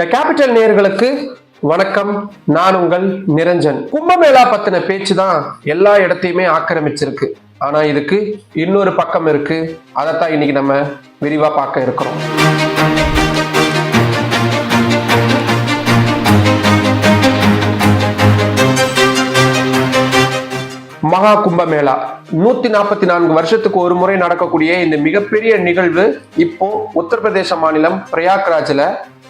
The capital நேர்களுக்கு வணக்கம். நான் உங்கள் நிரஞ்சன். கும்பமேளா பத்தின பேச்சு தான் எல்லா இடத்தையுமே ஆக்கிரமிச்சிருக்கு. ஆனா இதுக்கு இன்னொரு பக்கம் இருக்கு. அதைத்தான் இன்னைக்கு நம்ம விரிவா பார்க்க இருக்கிறோம். மகா கும்பமேளா. நூத்தி நாற்பத்தி நான்கு வருஷத்துக்கு ஒரு முறை நடக்கக்கூடிய இந்த மிகப்பெரிய நிகழ்வு இப்போ உத்தரப்பிரதேச மாநிலம் பிரயாக்ராஜ்ல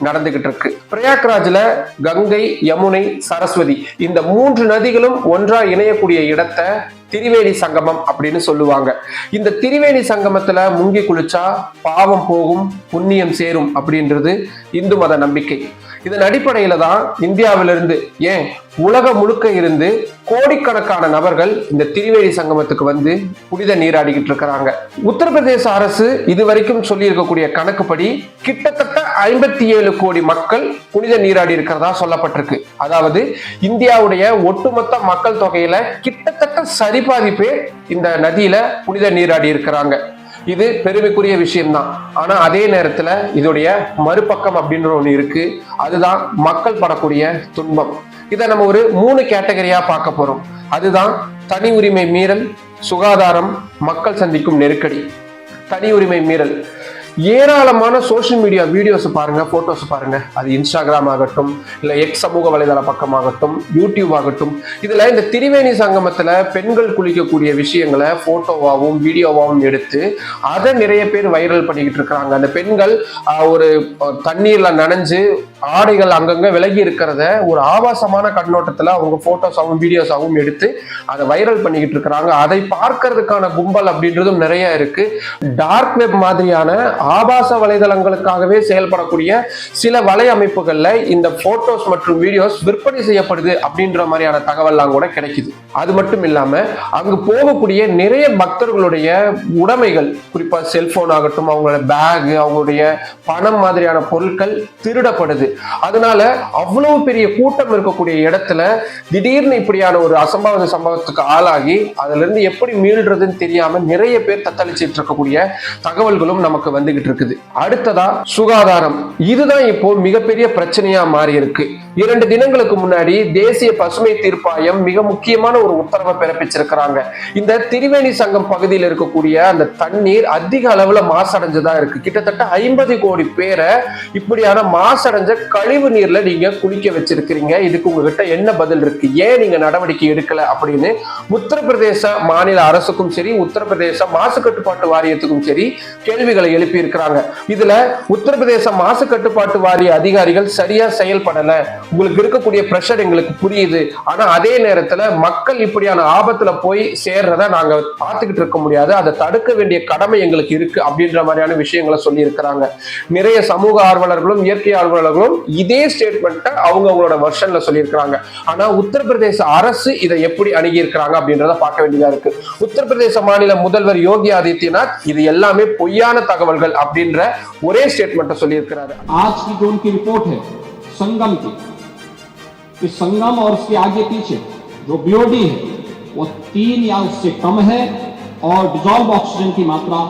நடந்துகிட்டு இருக்கு பிரயாக்ராஜ்ல கங்கை யமுனை சரஸ்வதி இந்த மூன்று நதிகளும் ஒன்றா இணையக்கூடிய இடத்தை திரிவேணி சங்கமம் அப்படின்னு சொல்லுவாங்க. இந்த திரிவேணி சங்கமத்துல முங்கி குளிச்சா பாவம் போகும் புண்ணியம் சேரும் அப்படின்றது இந்து மத நம்பிக்கை. இதன் அடிப்படையில தான் இந்தியாவிலிருந்து ஏன் உலகம் முழுக்க இருந்து கோடிக்கணக்கான நபர்கள் இந்த திருவேணி சங்கமத்துக்கு வந்து புனித நீராடிக்கிட்டு இருக்கிறாங்க. உத்தரப்பிரதேச அரசு இதுவரைக்கும் சொல்லியிருக்கக்கூடிய கணக்குப்படி கிட்டத்தட்ட ஐம்பத்தி ஏழு கோடி மக்கள் புனித நீராடி இருக்கிறதா சொல்லப்பட்டிருக்கு. அதாவது இந்தியாவுடைய ஒட்டுமொத்த மக்கள் தொகையில கிட்டத்தட்ட சரிபாதி பேர் இந்த நதியில புனித நீராடி இருக்கிறாங்க. இது பெருமைக்குரிய விஷயம்தான். ஆனா அதே நேரத்துல இதோடைய மறுபக்கம் அப்படின்ற ஒண்ணு இருக்கு. அதுதான் மக்கள் படக்கூடிய துன்பம். இதை நம்ம ஒரு மூணு கேட்டகரியா பார்க்க போறோம். அதுதான் தனி உரிமை மீறல் சுகாதாரம் மக்கள் சந்திக்கும் நெருக்கடி. தனி உரிமை மீறல். ஏராளமான சோஷியல் மீடியா வீடியோஸ் பாருங்க போட்டோஸ் பாருங்க. அது இன்ஸ்டாகிராம் ஆகட்டும் இல்லை எக்ஸ் சமூக வலைதள பக்கமாகட்டும் யூடியூப் ஆகட்டும். இதுல இந்த திரிவேணி சங்கமத்துல பெண்கள் குளிக்கக்கூடிய விஷயங்களை போட்டோவாகவும் வீடியோவாகவும் எடுத்து அதை நிறைய பேர் வைரல் பண்ணிக்கிட்டு இருக்கிறாங்க. அந்த பெண்கள் ஒரு தண்ணீரில் தண்ணீர்ல நனைஞ்சு ஆடைகள் அங்கங்க விலகி இருக்கிறத ஒரு ஆபாசமான கண்ணோட்டத்துல அவங்க போட்டோஸாகவும் வீடியோஸாகவும் எடுத்து அதை வைரல் பண்ணிக்கிட்டு இருக்கிறாங்க. அதை பார்க்கறதுக்கான கும்பல் அப்படின்றதும் நிறைய இருக்கு. டார்க் வெப் மாதிரியான ஆபாச வலைதளங்களுக்காகவே செயல்படக்கூடிய சில வலை அமைப்புகளில் இந்த போட்டோஸ் மற்றும் வீடியோஸ் விற்பனை செய்யப்படுது அப்படின்ற மாதிரியான தகவல்லாம் கூட கிடைக்குது. அது மட்டும் இல்லாம அங்கு போகக்கூடிய நிறைய பக்தர்களுடைய உடைமைகள் குறிப்பா செல்போன் ஆகட்டும் அவங்களோட பேக் அவங்களுடைய பணம் மாதிரியான பொருட்கள் திருடப்படுது. அதனால அவ்வளவு பெரிய கூட்டம் இருக்கக்கூடிய இடத்துல திடீர்னு இப்படியான ஒரு அசம்பாவித சம்பவத்துக்கு ஆளாகி அதுல இருந்து எப்படி மீள்றதுன்னு தெரியாம நிறைய பேர் தத்தளிச்சிட்டு இருக்கக்கூடிய தகவல்களும் நமக்கு வந்து வந்துகிட்டு இருக்குது. அடுத்ததா சுகாதாரம். இதுதான் இப்போ மிகப்பெரிய பிரச்சனையா மாறி இருக்கு இரண்டு தினங்களுக்கு முன்னாடி தேசிய பசுமை தீர்ப்பாயம் மிக முக்கியமான ஒரு உத்தரவை பிறப்பிச்சிருக்கிறாங்க. இந்த திரிவேணி சங்கம் பகுதியில் இருக்கக்கூடிய அந்த தண்ணீர் அதிக அளவுல மாசடைஞ்சதா இருக்கு. கிட்டத்தட்ட ஐம்பது கோடி பேரை இப்படியான மாசடைஞ்ச கழிவு நீர்ல நீங்க குளிக்க வச்சிருக்கிறீங்க. இதுக்கு உங்ககிட்ட என்ன பதில் இருக்கு? ஏன் நீங்க நடவடிக்கை எடுக்கல அப்படின்னு உத்தரப்பிரதேச மாநில அரசுக்கும் சரி உத்தரப்பிரதேச மாசு கட்டுப்பாட்டு வாரியத்துக்கும் சரி கேள்விகளை எழுப்பி இருக்கிறாங்க இதுல உத்தரப்பிரதேச மாசு கட்டுப்பாட்டு வாரிய அதிகாரிகள் சரியா செயல்படல உங்களுக்கு இருக்கக்கூடிய பிரஷர் எங்களுக்கு புரியுது ஆனா அதே நேரத்துல மக்கள் இப்படியான ஆபத்துல போய் சேர்றத நாங்க பார்த்துக்கிட்டு இருக்க முடியாது அதை தடுக்க வேண்டிய கடமை எங்களுக்கு இருக்கு அப்படின்ற மாதிரியான விஷயங்களை சொல்லி இருக்கிறாங்க நிறைய சமூக ஆர்வலர்களும் இயற்கை ஆர்வலர்களும் இதே ஸ்டேட்மெண்ட்டை அவங்க அவங்களோட வெர்ஷன்ல சொல்லியிருக்கிறாங்க ஆனா உத்தரப்பிரதேச அரசு இதை எப்படி அணுகி இருக்கிறாங்க அப்படின்றத பார்க்க வேண்டியதா இருக்கு உத்தரப்பிரதேச மாநில முதல்வர் யோகி ஆதித்யநாத் இது எல்லாமே பொய்யான தகவல்கள் அப்படின்ற ஒரே ஸ்டேட்மெண்ட்டை சொல்லியிருக்கிறாரு आज की जो उनकी रिपोर्ट है संगम की कि संगम और उसके आगे पीछे जो बीओडी है, वो तीन या उससे कम है और डिजॉल्व ऑक्सीजन की मात्रा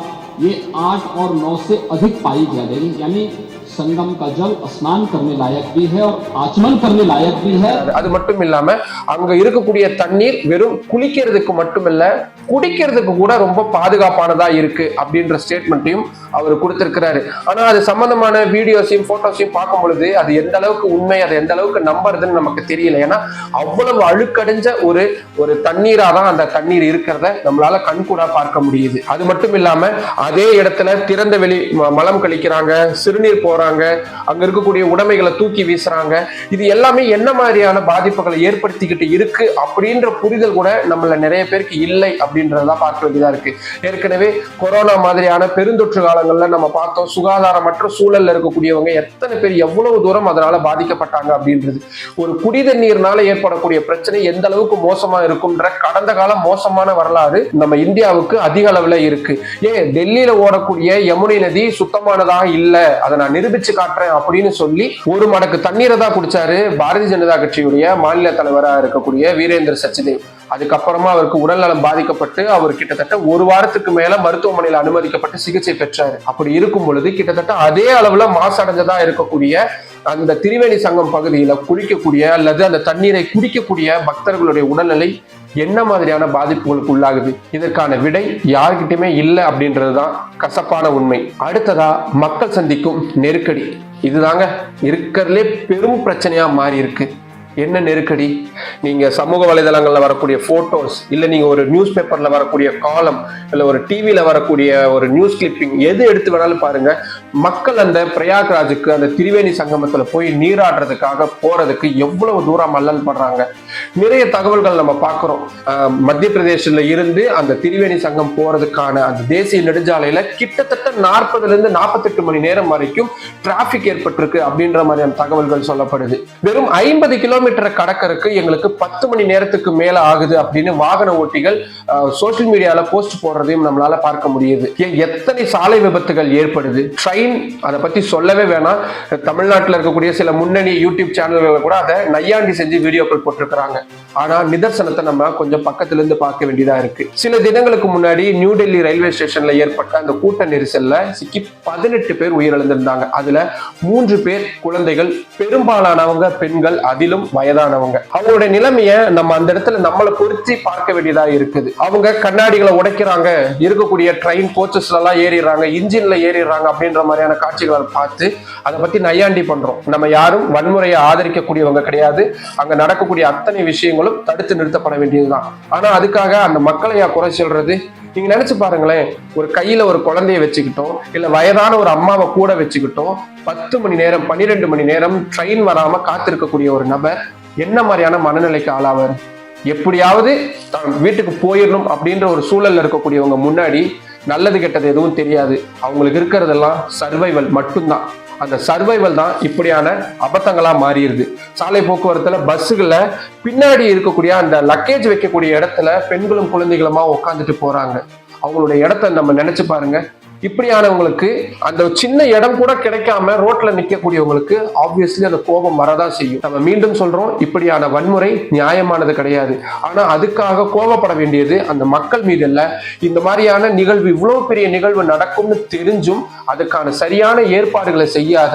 ये आठ और नौ से अधिक पाई जा रही यानी संगम का जल स्नान करने लायक भी है और आचमन करने लायक भी है அது மட்டும் இல்லாம அங்க இருக்கக்கூடிய தண்ணீர் வெறும் குளிக்கிறதுக்கு மட்டுமில்ல குடிக்கிறதுக்கு கூட ரொம்ப பாதுகாப்பானதா இருக்கு அப்படின்ற ஸ்டேட்மெண்ட்டையும் அவர் கொடுத்திருக்கிறாரு ஆனா அது சம்பந்தமான வீடியோஸையும் போட்டோஸையும் பார்க்கும் பொழுது அது எந்த அளவுக்கு உண்மை அதை எந்த அளவுக்கு நம்புறதுன்னு நமக்கு தெரியல ஏன்னா அவ்வளவு அழுக்கடைஞ்ச ஒரு ஒரு தண்ணீரா தான் அந்த தண்ணீர் இருக்கிறத நம்மளால கண்கூடா பார்க்க முடியுது அது மட்டும் இல்லாம அதே இடத்துல திறந்த வெளி ம- மலம் கழிக்கிறாங்க சிறுநீர் போறாங்க. அங்க இருக்கக்கூடிய உடைமைகளை தூக்கி வீசுறாங்க. இது எல்லாமே என்ன மாதிரியான பாதிப்புகளை ஏற்படுத்திக்கிட்டு இருக்கு அப்படின்ற புரிதல் கூட நம்மள நிறைய பேருக்கு இல்லை அப்படின்றதான் பார்க்க வேண்டியதா இருக்கு. ஏற்கனவே கொரோனா மாதிரியான பெருந்தொற்று காலங்கள்ல நம்ம பார்த்தோம். சுகாதாரமற்ற சூழல்ல இருக்கக்கூடியவங்க எத்தனை பேர் எவ்வளவு தூரம் அதனால பாதிக்கப்பட்டாங்க அப்படின்றது. ஒரு குடித நீர்னால ஏற்படக்கூடிய பிரச்சனை எந்த அளவுக்கு மோசமா இருக்கும்ன்ற கடந்த கால மோசமான வரலாறு நம்ம இந்தியாவுக்கு அதிக அளவுல இருக்கு. ஏன்? டெல்லியில ஓடக்கூடிய யமுனை நதி சுத்தமானதாக இல்ல. அதை நான் நிரூபிச்சு காட்டுறேன் அப்படின்னு சொல்லி ஒரு மடக்கு தண்ணீரை தான் குடிச்சாரு பாரதிய ஜனதா கட்சியுடைய மாநில தலைவராக இருக்கக்கூடிய வீரேந்திர சச்சிதேவ். அதுக்கப்புறமா அவருக்கு உடல்நலம் பாதிக்கப்பட்டு அவர் கிட்டத்தட்ட ஒரு வாரத்துக்கு மேல மருத்துவமனையில் அனுமதிக்கப்பட்டு சிகிச்சை பெற்றார். அப்படி இருக்கும் பொழுது கிட்டத்தட்ட அதே அளவுல மாசடைஞ்சதா இருக்கக்கூடிய அந்த திருவேணி சங்கம் பகுதியில குளிக்கக்கூடிய அல்லது அந்த தண்ணீரை குடிக்கக்கூடிய பக்தர்களுடைய உடல்நிலை என்ன மாதிரியான பாதிப்புகளுக்கு உள்ளாகுது? இதற்கான விடை யார்கிட்டயுமே இல்லை அப்படின்றதுதான் கசப்பான உண்மை. அடுத்ததா மக்கள் சந்திக்கும் நெருக்கடி. இதுதாங்க இருக்கிறதுலே பெரும் பிரச்சனையா மாறி இருக்கு என்ன நெருக்கடி? நீங்க சமூக வலைதளங்கள்ல வரக்கூடிய போட்டோஸ் இல்ல நீங்க ஒரு நியூஸ் பேப்பர்ல வரக்கூடிய காலம் இல்ல ஒரு டிவியில வரக்கூடிய ஒரு நியூஸ் கிளிப்பிங் எது எடுத்து வேணாலும் பாருங்க. மக்கள் அந்த பிரயாக்ராஜுக்கு அந்த திரிவேணி சங்கமத்துல போய் நீராடுறதுக்காக போறதுக்கு எவ்வளவு தூரம் அல்லல் படுறாங்க? நிறைய தகவல்கள் நம்ம பார்க்குறோம். மத்திய பிரதேசத்துல இருந்து அந்த திரிவேணி சங்கம் போறதுக்கான அந்த தேசிய நெடுஞ்சாலையில கிட்டத்தட்ட நாற்பதுல இருந்து நாற்பத்தெட்டு மணி நேரம் வரைக்கும் டிராபிக் ஏற்பட்டிருக்கு அப்படின்ற மாதிரியான தகவல்கள் சொல்லப்படுது. வெறும் ஐம்பது கிலோமீட்டர் கடக்கறதுக்கு எங்களுக்கு பத்து மணி நேரத்துக்கு மேல ஆகுது அப்படின்னு வாகன ஓட்டிகள் சோசியல் மீடியால போஸ்ட் போடுறதையும் நம்மளால பார்க்க முடியுது. ஏன் எத்தனை சாலை விபத்துகள் ஏற்படுது? ட்ரெயின் அதை பற்றி சொல்லவே வேணாம். தமிழ்நாட்டில் இருக்கக்கூடிய சில முன்னணி யூடியூப் சேனல்கள் கூட அதை நையாண்டி செஞ்சு வீடியோக்கள் போட்டிருக்கிறாங்க. ஆனால் நிதர்சனத்தை நம்ம கொஞ்சம் பக்கத்துல இருந்து பார்க்க வேண்டியதா இருக்கு. சில தினங்களுக்கு முன்னாடி நியூ டெல்லி ரயில்வே ஸ்டேஷனில் ஏற்பட்ட அந்த கூட்ட நெரிசலில் சிக்கி பதினெட்டு பேர் உயிரிழந்திருந்தாங்க. அதுல மூன்று பேர் குழந்தைகள் பெரும்பாலானவங்க பெண்கள் அதிலும் வயதானவங்க. அவங்களுடைய நிலைமைய நம்ம அந்த இடத்துல நம்மளை பொருத்தி பார்க்க வேண்டியதா இருக்குது. அவங்க கண்ணாடிகளை உடைக்கிறாங்க. இருக்கக்கூடிய ட்ரெயின் கோச்சஸ்ல எல்லாம் ஏறிடுறாங்க. இன்ஜின்ல ஏறிடுறாங்க அப்படின்ற மாதிரியான காட்சிகளை பார்த்து அதை பத்தி நையாண்டி பண்றோம். நம்ம யாரும் வன்முறையை ஆதரிக்கக்கூடியவங்க கிடையாது. அங்க நடக்கக்கூடிய அத்தனை விஷயங்களும் தடுத்து நிறுத்தப்பட வேண்டியதுதான். ஆனா அதுக்காக அந்த மக்களையா குறை சொல்றது? நீங்க நினைச்சு பாருங்களேன் ஒரு கையில ஒரு குழந்தைய வச்சுக்கிட்டோம் இல்ல வயதான ஒரு அம்மாவை கூட வச்சுக்கிட்டோம் பத்து மணி நேரம் பன்னிரெண்டு மணி நேரம் ட்ரெயின் வராம காத்திருக்கக்கூடிய ஒரு நபர் என்ன மாதிரியான மனநிலைக்கு ஆளாவார்? எப்படியாவது தான் வீட்டுக்கு போயிடணும் அப்படின்ற ஒரு சூழல்ல இருக்கக்கூடியவங்க முன்னாடி நல்லது கெட்டது எதுவும் தெரியாது. அவங்களுக்கு இருக்கிறதெல்லாம் சர்வைவல் மட்டும்தான். அந்த சர்வைவல் தான் இப்படியான அபத்தங்களாக மாறிடுது. சாலை போக்குவரத்தில் பஸ்ஸுகளில் பின்னாடி இருக்கக்கூடிய அந்த லக்கேஜ் வைக்கக்கூடிய இடத்துல பெண்களும் குழந்தைகளுமா உட்காந்துட்டு போகிறாங்க அவங்களுடைய இடத்த நம்ம நினச்சி பாருங்கள் இப்படியானவங்களுக்கு அந்த சின்ன இடம் கூட கிடைக்காம ரோட்ல நிற்கக்கூடியவங்களுக்கு ஆப்வியஸ்லி அந்த கோபம் வரதான் செய்யும். நம்ம மீண்டும் சொல்றோம் இப்படியான வன்முறை நியாயமானது கிடையாது. ஆனா அதுக்காக கோபப்பட வேண்டியது அந்த மக்கள் மீது இல்ல இந்த மாதிரியான நிகழ்வு இவ்வளவு பெரிய நிகழ்வு நடக்கும்னு தெரிஞ்சும் அதுக்கான சரியான ஏற்பாடுகளை செய்யாத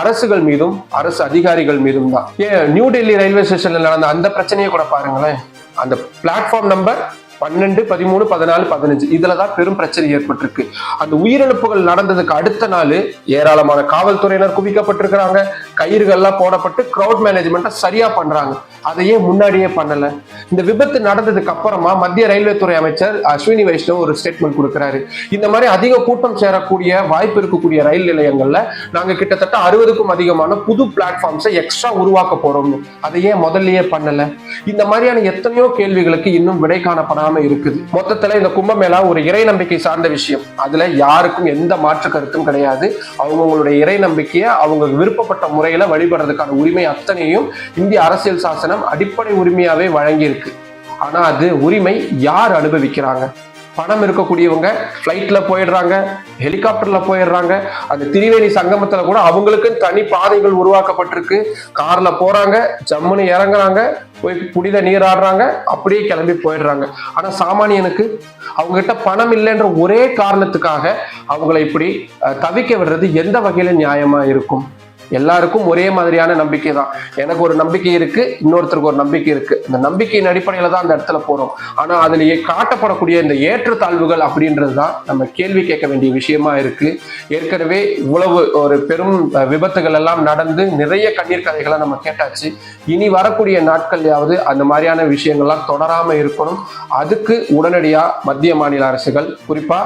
அரசுகள் மீதும் அரசு அதிகாரிகள் மீதும் தான். ஏன் நியூ டெல்லி ரயில்வே ஸ்டேஷன்ல நடந்த அந்த பிரச்சனையை கூட பாருங்களேன். அந்த பிளாட்ஃபார்ம் நம்பர் பன்னெண்டு பதிமூணு பதினாலு பதினஞ்சு. இதுல தான் பெரும் பிரச்சனை ஏற்பட்டிருக்கு. அந்த உயிரிழப்புகள் நடந்ததுக்கு அடுத்த நாள் ஏராளமான காவல்துறையினர் குவிக்கப்பட்டிருக்கிறாங்க. கயிறுகள்லாம் போடப்பட்டு க்ரௌட் மேனேஜ்மெண்ட்டை சரியா பண்றாங்க. அதையே முன்னாடியே பண்ணல. இந்த விபத்து நடந்ததுக்கு அப்புறமா மத்திய ரயில்வே துறை அமைச்சர் அஸ்வினி வைஷ்ணவ் ஒரு ஸ்டேட்மெண்ட் கொடுக்கிறாரு. இந்த மாதிரி அதிக கூட்டம் சேரக்கூடிய வாய்ப்பு இருக்கக்கூடிய ரயில் நிலையங்கள்ல நாங்க கிட்டத்தட்ட அறுபதுக்கும் அதிகமான புது பிளாட்ஃபார்ம்ஸை எக்ஸ்ட்ரா உருவாக்க போறோம்னு. அதை ஏன் முதல்லயே பண்ணல. இந்த மாதிரியான எத்தனையோ கேள்விகளுக்கு இன்னும் விடை காணப்படாம இருக்குது. மொத்தத்துல இந்த கும்பமேளா ஒரு இறை நம்பிக்கை சார்ந்த விஷயம். அதுல யாருக்கும் எந்த மாற்று கருத்தும் கிடையாது. அவங்கவுங்களுடைய இறை நம்பிக்கையை அவங்க விருப்பப்பட்ட முறையில வழிபடுறதுக்கான உரிமை அத்தனையும் இந்திய அரசியல் சாசனம் அடிப்படை உரிமையாவே வழங்கியிருக்கு. ஆனா அது உரிமை யார் அனுபவிக்கிறாங்க? பணம் இருக்கக்கூடியவங்க ஃப்ளைட்ல போயிடுறாங்க ஹெலிகாப்டர்ல போயிடுறாங்க அந்த திரிவேணி சங்கமத்துல கூட அவங்களுக்கு தனி பாதைகள் உருவாக்கப்பட்டிருக்கு. கார்ல போறாங்க ஜம்முன்னு இறங்குறாங்க போய் புனித நீராடுறாங்க அப்படியே கிளம்பி போயிடுறாங்க. ஆனா சாமானியனுக்கு அவங்க கிட்ட பணம் இல்லைன்ற ஒரே காரணத்துக்காக அவங்கள இப்படி தவிக்க விடுறது எந்த வகையில நியாயமா இருக்கும்? எல்லாருக்கும் ஒரே மாதிரியான நம்பிக்கை தான். எனக்கு ஒரு நம்பிக்கை இருக்கு இன்னொருத்தருக்கு ஒரு நம்பிக்கை இருக்கு. இந்த நம்பிக்கையின் அடிப்படையில தான் அந்த இடத்துல போறோம். ஆனா அதுல காட்டப்படக்கூடிய இந்த ஏற்றத்தாழ்வுகள் அப்படின்றது தான் நம்ம கேள்வி கேட்க வேண்டிய விஷயமா இருக்கு. ஏற்கனவே இவ்வளவு ஒரு பெரும் விபத்துகள் எல்லாம் நடந்து நிறைய கண்ணீர் கதைகளை நம்ம கேட்டாச்சு. இனி வரக்கூடிய நாட்கள்லையாவது அந்த மாதிரியான விஷயங்கள்லாம் தொடராம இருக்கணும். அதுக்கு உடனடியா மத்திய மாநில அரசுகள் குறிப்பா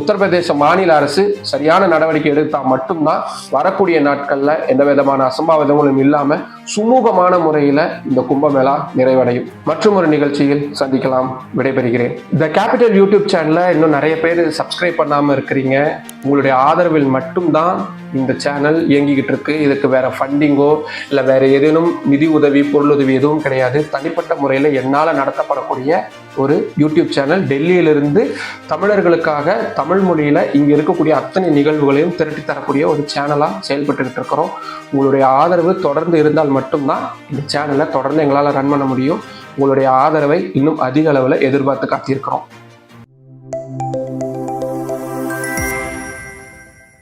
உத்தரப்பிரதேச மாநில அரசு சரியான நடவடிக்கை எடுத்தா மட்டும்தான் வரக்கூடிய நாட்கள்ல எந்த விதமான அசம்பாவிதங்களும் இல்லாம சுமூகமான முறையில இந்த கும்பமேளா நிறைவடையும். மற்றும் ஒரு நிகழ்ச்சியில் சந்திக்கலாம். விடைபெறுகிறேன். த கேபிட்டல் யூடியூப் சேனலை இன்னும் நிறைய பேர் சப்ஸ்கிரைப் பண்ணாம இருக்கிறீங்க. உங்களுடைய ஆதரவில் மட்டும்தான் இந்த சேனல் இயங்கிக்கிட்டு இருக்கு. இதுக்கு வேற ஃபண்டிங்கோ இல்லை வேற ஏதேனும் நிதி உதவி பொருளுதவி எதுவும் கிடையாது. தனிப்பட்ட முறையில் என்னால் நடத்தப்படக்கூடிய ஒரு யூடியூப் சேனல் டெல்லியிலிருந்து தமிழர்களுக்காக தமிழ் மொழியில் இங்கே இருக்கக்கூடிய அத்தனை நிகழ்வுகளையும் திரட்டி தரக்கூடிய ஒரு சேனலாக செயல்பட்டுக்கிட்டு இருக்கிறோம். உங்களுடைய ஆதரவு தொடர்ந்து இருந்தால் மட்டும்தான் இந்த சேனலை தொடர்ந்து எங்களால் ரன் பண்ண முடியும். உங்களுடைய ஆதரவை இன்னும் அதிக அளவில் எதிர்பார்த்து காத்திருக்கிறோம்.